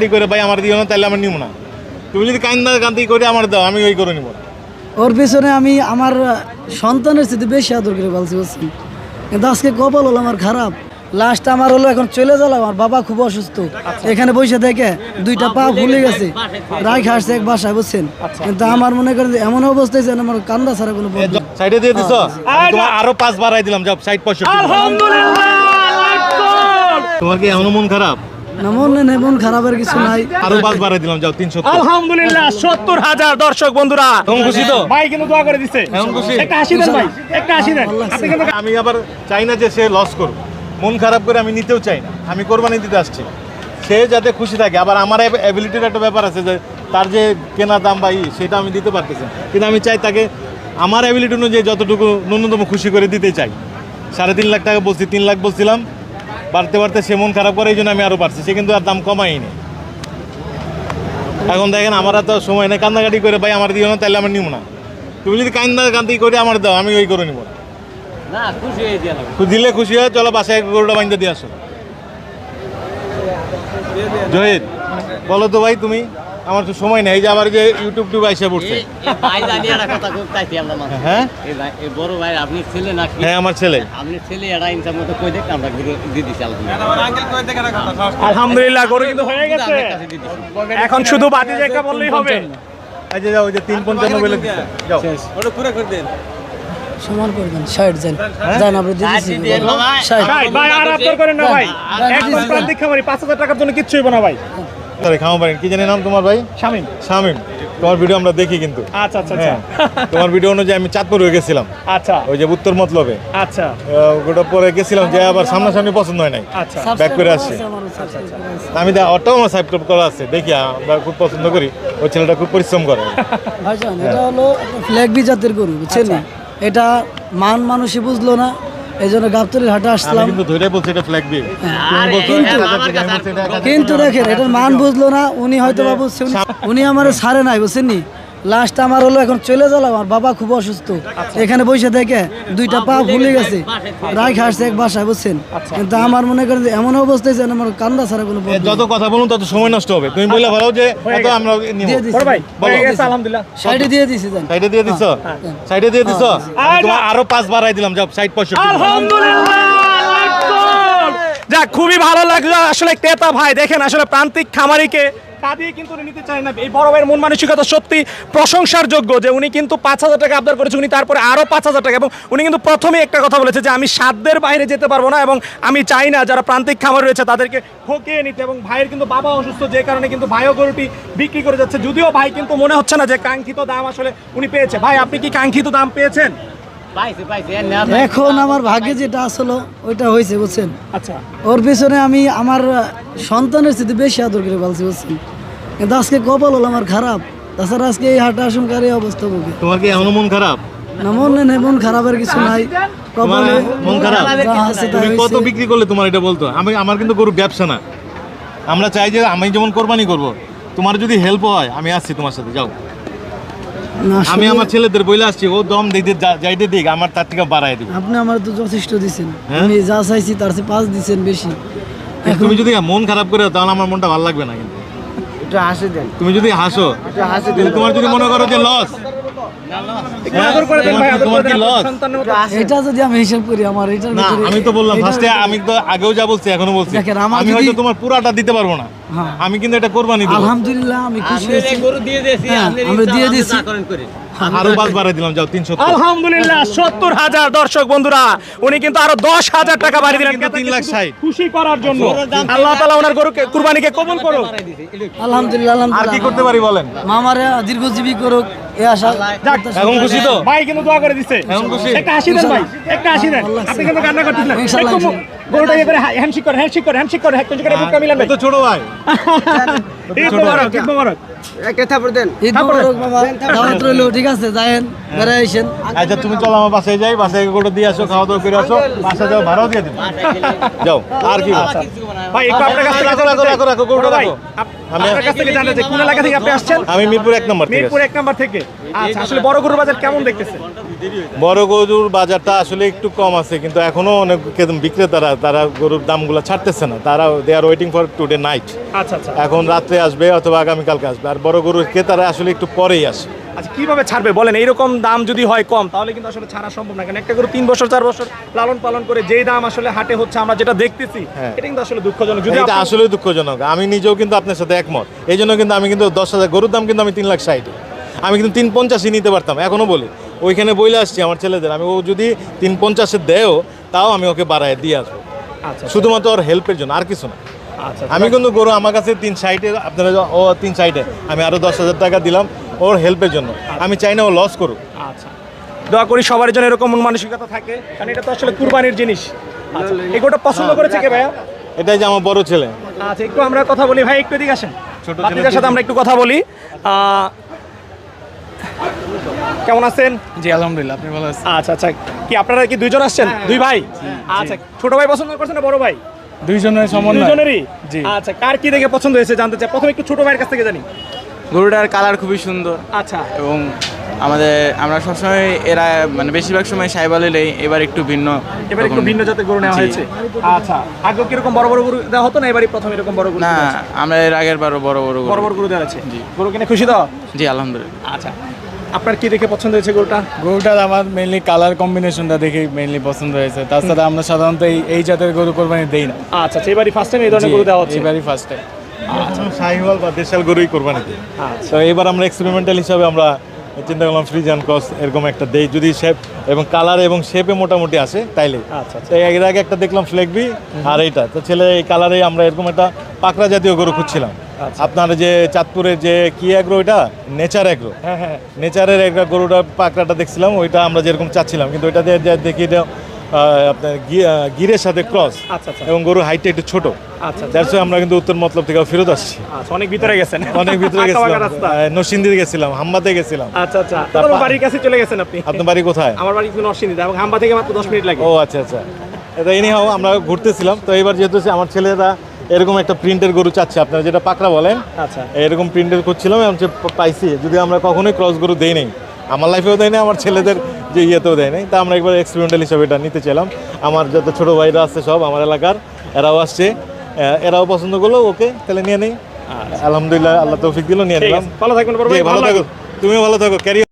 কান্দি করে ভাই আমার দিও না তাহলে আমার নিব না। তুমি যদি কান্দা কান্দি করে আমার দাও আমি ওই করে নিব ওর পেছনে আমি আমার সন্তানের স্মৃতি বেশি আদর করে বলছি বলছি কিন্তু আজকে কপাল হলো আমার খারাপ। লাস্ট আমার হলো এখন চলে গেল আমার বাবা খুব অসুস্থ। এখানে বসে থেকে দুইটা পা ফুলে গেছে। রাই খাসছে এক বাসায় বুঝছেন? কিন্তু আমার মনে করেন যে এমন অবস্থা হয়েছে আমার কান্দা ছাড়া কোনো সাইডে দিয়ে দিছ? তোমার আরও পাঁচ বাড়াই দিলাম যাও সাইড পঁয়ষট্টি তোমার কি এমন মন খারাপ? মনে নেই মন খারাপের কিছু নাই। আরও পাঁচ বাড়াই দিলাম যাও তিনশো আলহামদুলিল্লাহ সত্তর হাজার দর্শক বন্ধুরা। এখন খুশি তো? ভাই কিন্তু দোয়া করে দিচ্ছে এখন খুশি? একটা হাসি দেন ভাই একটা হাসি দেন। আমি আবার চাই না যে সে লস করুক। মন খারাপ করে আমি নিতেও চাই না। আমি কোরবানি দিতে আসছি। সে যাতে খুশি থাকে। আবার আমার অ্যাবিলিটির একটা ব্যাপার আছে যে তার যে কেনা দাম বা ই সেটা আমি দিতে পারতেছি কিন্তু আমি চাই তাকে আমার অ্যাবিলিটি অনুযায়ী যতটুকু ন্যূনতম খুশি করে দিতে চাই। সাড়ে তিন লাখ টাকা বলছি তিন লাখ বলছিলাম। বাড়তে বাড়তে সে মন খারাপ করে এই জন্য আমি আরও বাড়ছি। সে কিন্তু আর দাম কমাইনি এখন দেখেন আমার তো সময় নেই কান্দাকাটি করে ভাই আমার দিও না তাহলে আমার নিব না। তুমি যদি কান্দা কান্দি করে আমার দাও আমি ওই করে নিব। না খুশি হয়ে দিলে খুশি হয় চলো বাসায় গরুটা বাঁধতে দিয়ে আসো। জহিদ বলো তো ভাই তুমি? আমার তো সময় নেই এই যে আবার যে ইউটিউব টিউব আইসা পড়ছে। হ্যাঁ? এই ভাই এই বড় ভাই আপনি ছেলে নাকি? হ্যাঁ আমার ছেলে। আপনি ছেলে ইনসার মতো কই দেখ আমরা দিছি আলহামদুলিল্লাহ। আলহামদুলিল্লাহ গরু কিন্তু হয়ে গেছে। এখন শুধু বাতি একটা বললেই হবে। এই যে যাও ওই যে তিন পঞ্চান্ন বেলে যাও। সমান করে দেন ষাট যান আমরা দিয়ে দেন ভাই। আর আপনার করেন না ভাই ভাই, প্রান্তিক খামারি পাঁচ হাজার টাকার জন্য কিচ্ছু হইব না ভাই। তাহলে খাওয়া পারেন। কি জানি নাম তোমার ভাই? শামিম। শামিম। তোমার ভিডিও আমরা দেখি কিন্তু। আচ্ছা আচ্ছা আচ্ছা। হ্যাঁ তোমার ভিডিও অনুযায়ী আমি চাঁদপুর হয়ে গেছিলাম। আচ্ছা। ওই যে উত্তর মতলবে। আচ্ছা। ওটা পরে গেছিলাম যে আবার সামনাসামনি পছন্দ হয় নাই। আচ্ছা। ব্যাক করে আসছি। আমি দা অটো আমার সাবস্ক্রাইব করা আছে। দেখি আমরা খুব পছন্দ করি। ওই ছেলেটা খুব পরিশ্রম করে। ভাইজান এটা হলো ফ্ল্যাগ বি জাতের গরু বুঝছেন না? এটা মান মানুষই বুঝলো না এই জন্য গাবতলির হাটে আসলাম। কিন্তু ধরে বলছে এটা ফ্ল্যাগ বিল কিন্তু- দেখেন এটার মান বুঝলো না উনি হয়তো বা বুঝছে উনি- আমার সারে নাই বুঝছেন নি লাস্ট আমার হলো এখন চলে গেল আমার বাবা খুব অসুস্থ। এখানে বসে থেকে দুইটা পা ফুলে গেছে। রাই খাসছে এক বাসায় বুঝছেন? কিন্তু আমার মনে করেন যে এমন অবস্থা হয়েছে আমার কান্দা ছাড়া কোনো যত কথা বলুন তত সময় নষ্ট হবে। তুমি বললে ভালো যে এত আমরা দিয়ে দিছি। ভাই বলো। হয়ে গেছে আলহামদুলিল্লাহ। সাইডে দিয়ে দিছি যান সাইডে দিয়ে দিছ? সাইডে দিয়ে দিছ? আমি তোমার আরও পাঁচ বাড়াই দিলাম যাও সাইড পঁয়ষট্টি যাক খুবই ভালো লাগল। আসলে ক্রেতা ভাই দেখেন আসলে প্রান্তিক খামারিকে কাঁদিয়ে কিন্তু উনি নিতে চায় না। এই বড় ভাইয়ের মন মানসিকতা সত্যি প্রশংসার যোগ্য যে উনি কিন্তু পাঁচ হাজার টাকা আবদার করেছে, উনি তারপরে আরও পাঁচ হাজার টাকা। এবং উনি কিন্তু প্রথমে একটা কথা বলেছে যে, আমি সাধ্যের বাইরে যেতে পারব না এবং আমি চাই না যারা প্রান্তিক খামার রয়েছে তাদেরকে ঠকিয়ে নিতে। এবং ভাইয়ের কিন্তু বাবা অসুস্থ, যে কারণে কিন্তু ভাইও গরুটি বিক্রি করে যাচ্ছে। যদিও ভাই কিন্তু মনে হচ্ছে না যে কাঙ্ক্ষিত দাম আসলে উনি পেয়েছে। ভাই, আপনি কি কাঙ্ক্ষিত দাম পেয়েছেন? এখন আমার ভাগ্যে যেটা আসলো ওইটা হয়েছে বুঝছেন? আচ্ছা। ওর পিছনে আমি আমার সন্তানের স্মৃতি বেশি আদর করে বলছি বুঝছেন? কিন্তু আজকে কপাল হলো আমার খারাপ। তাছাড়া আজকে এই হাটে আসমকার এই অবস্থা বুকে। তোমার কি এমন মন খারাপ? না মন নেই মন খারাপের কিছু নাই। কপালে মন খারাপ? তুমি কত বিক্রি করলে তোমার এটা বলতো? আমি আমার কিন্তু গরু ব্যবসা না। আমরা চাই যে আমি যেমন কোরবানি করব তোমার যদি হেল্প হয় আমি আসছি তোমার সাথে যাও। আমি আমার ছেলেদের বইলে আসছি ও দম দিতে যাইতে দিক আমার তার থেকে বাড়াই দিব। আপনি আমার তো যথেষ্ট দিছেন। হ্যাঁ? আমি যা চাইছি তার চেয়ে পাঁচ দিছেন বেশি। তুমি যদি মন খারাপ করে তাহলে আমার মনটা ভালো লাগবে না কিন্তু। তুমি যদি হাসো কিন্তু তোমার যদি মনে করো যে লস এটা যদি আমি হিসাব করি আমার এটার আমি তো বললাম ফার্স্টে আমি তো আগেও যা বলছি এখনও বলছি। আমি হয়তো তোমার পুরাটা দিতে পারব না। হ্যাঁ। আমি কিন্তু এটা কোরবানি দেবো। আলহামদুলিল্লাহ আমি খুশি হয়েছি। গরু দিয়ে দিয়েছি হ্যাঁ, আমরা দিয়ে দিয়েছি। যা করেন করেন আরও পাঁচ বাড়াই দিলাম যাও তিনশো আলহামদুলিল্লাহ সত্তর হাজার দর্শক বন্ধুরা উনি কিন্তু আরও দশ হাজার টাকা বাড়িয়ে দিলেন। তিন লাখ ষাট। খুশি করার জন্য। আল্লাহ তালা ওনার গরুকে কুরবানিকে কবুল করুক। আলহামদুলিল্লাহ। আর কি করতে পারি বলেন? মামারে দীর্ঘজীবী করুক। এখন খুশি তো? ভাই কিন্তু দোয়া করে দিচ্ছে এখন খুশি? একটা হাসি দেন ভাই একটা হাসি দেন। আপনি কিন্তু কান্না করতেছিলেন একটু মুখ- গরুটা হ্যান্ডশেক করে হ্যান্ডশেক করে হ্যান্ডশেক করে। হ্যান্ডশেক করে বুকটা মিলান ভাই। তো ছোট ভাই। ঈদ মোবারক ঈদ মোবারক। ঈদ মোবারক মামা দাওয়াত রইল ঠিক আছে যায়েন বেড়ে আচ্ছা তুমি চলো আমার বাসায় যাই বাসায় গোটা দিয়ে আসো খাওয়া দাওয়া করে আসো বাসায় যাও ভাড়াও দিয়ে দিন যাও আর কি ভাই একটু আপনার কাছ রাখো, রাখো, রাখো, রাখো, ভাই, রাখো। আপ- আমি আপনার কাছ থেকে জানতে চাই কোন এলাকা থেকে আপনি আসছেন? আমি মিরপুর এক নম্বর মিরপুর এক নাম্বার থেকে। আচ্ছা আসলে বড় গরুর বাজার কেমন দেখতেছেন বড় গরুর বাজারটা আসলে একটু কম আছে কিন্তু এখনও অনেক বিক্রেতারা তারা গরুর দামগুলো ছাড়তেছে না। তারা they are waiting for today night আচ্ছা আচ্ছা। এখন রাত্রে আসবে অথবা আগামীকালকে আসবে। আর বড় গরুর ক্রেতারা আসলে একটু পরেই আসে। আচ্ছা কীভাবে ছাড়বে? বলেন এইরকম দাম যদি হয় কম তাহলে কিন্তু আসলে ছাড়া সম্ভব না। কারণ একটা গরু তিন বছর চার বছর লালন পালন করে যেই দাম আসলে হাটে হচ্ছে আমরা যেটা দেখতেছি হ্যাঁ। এটা কিন্তু আসলে দুঃখজনক। যদি এটা আসলে দুঃখজনক। আমি নিজেও কিন্তু আপনার সাথে একমত। এই জন্য কিন্তু আমি কিন্তু দশ হাজার গরুর দাম কিন্তু আমি তিন লাখ ষাট। আমি কিন্তু তিন পঞ্চাশই নিতে পারতাম এখনও বলি। ওইখানে বইলে আসছি আমার ছেলেদের। আমি ও যদি তিন পঞ্চাশে দেয়ও তাও আমি ওকে বাড়ায় দিয়ে আসব। আচ্ছা শুধুমাত্র ওর হেল্পের জন্য আর কিছু না। আচ্ছা আমি কিন্তু গরু আমার কাছে তিন সাইডে আপনারা ও তিন সাইডে আমি আরও দশ হাজার টাকা দিলাম। ওর হেল্পের জন্য। আমি চাই না ও লস করুক। আচ্ছা। দোয়া করি সবার জন্য এরকম মন মানসিকতা থাকে। কারণ এটা তো আসলে কুরবানির জিনিস। আচ্ছা এগুলোটা পছন্দ করেছে কে ভাইয়া? এটাই যে আমার বড় ছেলে। আচ্ছা একটু আমরা কথা বলি। ভাই একটু এদিকে আসেন। ছোট সাথে আমরা একটু কথা বলি। কেমন আছেন? জি আলহামদুলিল্লাহ আপনি ভালো আছেন? আচ্ছা আচ্ছা। কি আপনারা কি দুইজন আসছেন? দুই ভাই? আচ্ছা ছোট ভাই পছন্দ করছেন না বড় ভাই? দুইজনের সমন্বয়। দুজনেরই জি। আচ্ছা কার কি দেখে পছন্দ হয়েছে জানতে চাই? প্রথমে একটু ছোট ভাইয়ের কাছ থেকে জানি। গরুটার কালার খুবই সুন্দর। আচ্ছা। এবং আমাদের আমরা সবসময় এরা মানে বেশিরভাগ সময় সাইবাল এলেই এবার একটু ভিন্ন এবার একটু ভিন্ন জাতের গরু নেওয়া হয়েছে। আচ্ছা আগে কীরকম বড় বড় গরু দেওয়া হতো না এবারই প্রথম এরকম বড় গরু না? আমরা এর আগের বারও বড় বড় গরু- বড় বড় গরু দেওয়া আছে জি। গরু কিনে খুশি তো? জি আলহামদুলিল্লাহ। আচ্ছা আপনার কি দেখে পছন্দ হয়েছে গরুটা? গরুটার আমার মেইনলি কালার কম্বিনেশনটা দেখে মেইনলি পছন্দ হয়েছে। তাছাড়া আমরা সাধারণত এই এই জাতের গরু কোরবানি দেই না। আচ্ছা আচ্ছা এবারই ফার্স্ট টাইম এই ধরনের গরু দেওয়া হচ্ছে। এবারই ফার্স্ট টাইম শাহিওয়াল বা দেশাল গরুই কোরবানি দিই তো এবার আমরা এক্সপেরিমেন্টাল হিসাবে আমরা চিন্তা করলাম ক্রস এরকম একটা দেই। যদি শেপ এবং কালার এবং শেপে মোটামুটি আসে তাইলে। আচ্ছা, আচ্ছা। এর আগে একটা দেখলাম ফ্লেগবি আর এইটা। তো ছেলে এই কালারে আমরা এরকম একটা পাকড়া জাতীয় গরু খুঁজছিলাম। আচ্ছা। আপনার যে চাঁদপুরের যে কি এগ্রো ওইটা নেচার এগ্রো হ্যাঁ হ্যাঁ। নেচারের একটা গরুটা পাকড়াটা দেখছিলাম ওইটা আমরা যেরকম চাচ্ছিলাম। কিন্তু ওইটা দেখি এটা আপনার গিরের সাথে ক্রস আচ্ছা আচ্ছা এবং গরুর হাইটটা একটু ছোট। আচ্ছা আমরা কিন্তু উত্তর মতলব থেকে ফেরত আসছি। আচ্ছা অনেক ভিতরে গেছেন। অনেক ভিতরে গেছিলাম। নরসিংদীতে গেছিলাম হাম্বাতে গেছিলাম। আচ্ছা আচ্ছা। তারপর বাড়ির কাছে চলে গেছেন আপনি? আপনার বাড়ি কোথায়? আমার বাড়ি নরসিংদীতে এবং হাম্বা থেকে মাত্র দশ মিনিট লাগে। ও আচ্ছা আচ্ছা। এটা আমরা ঘুরতেছিলাম। তো এবার যেহেতু আমার ছেলেরা এরকম একটা প্রিন্টের গরু চাচ্ছে আপনারা যেটা পাকড়া বলেন আচ্ছা। এরকম প্রিন্টের করছিলাম এবং পাইছি। যদি আমরা কখনোই ক্রস গরু দেই নাই। আমার লাইফেও দেয় আমার ছেলেদের যে ইয়েতেও দেয় নাই। তা আমরা একবার এক্সপেরিমেন্টাল হিসাবে এটা নিতে চাইলাম। আমার যত ছোটো ভাইরা আছে সব আমার এলাকার এরাও আসছে। এরাও পছন্দ করল ওকে তাহলে নিয়ে নেই। আলহামদুলিল্লাহ আল্লাহ তৌফিক দিল নিয়ে নিলাম। ভালো থাকবেন ভালো ভালো থাকো তুমিও ভালো থাকো ক্যারি